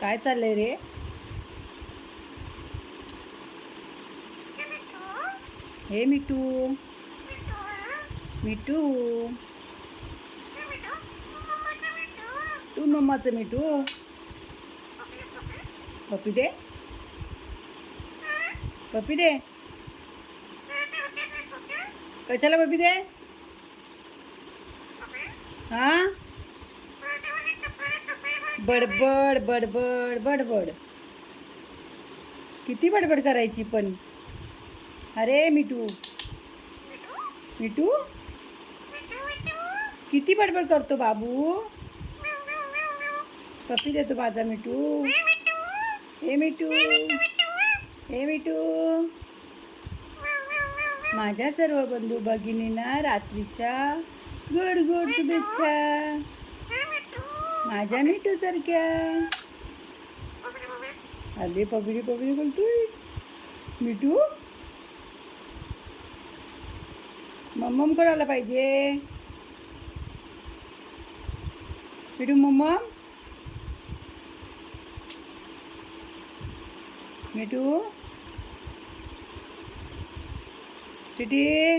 काय चाललंय रे? हे मिठू. मिठू. तू मम्माचं मिठू? पपी दे. पपी दे. कशाला पपी दे? हा? बडबड बडबड बडबड. किती बडबड करायची पण. अरे मिठू. मिठू? किती बडबड करतो बाबू? पप्पी देतो माझा मिठू. हे मिठू. हे मिठू. माझ्या सर्व बंधू भगिनींना रात्रीच्या गोड गोड शुभेच्छा. माझ्या मिठू सारख्या. अरे पबडी पबडी बोलतोय. मिठू? मम्मम कोणाला पाहिजे. मिठू मम्मम मिठू? चिटी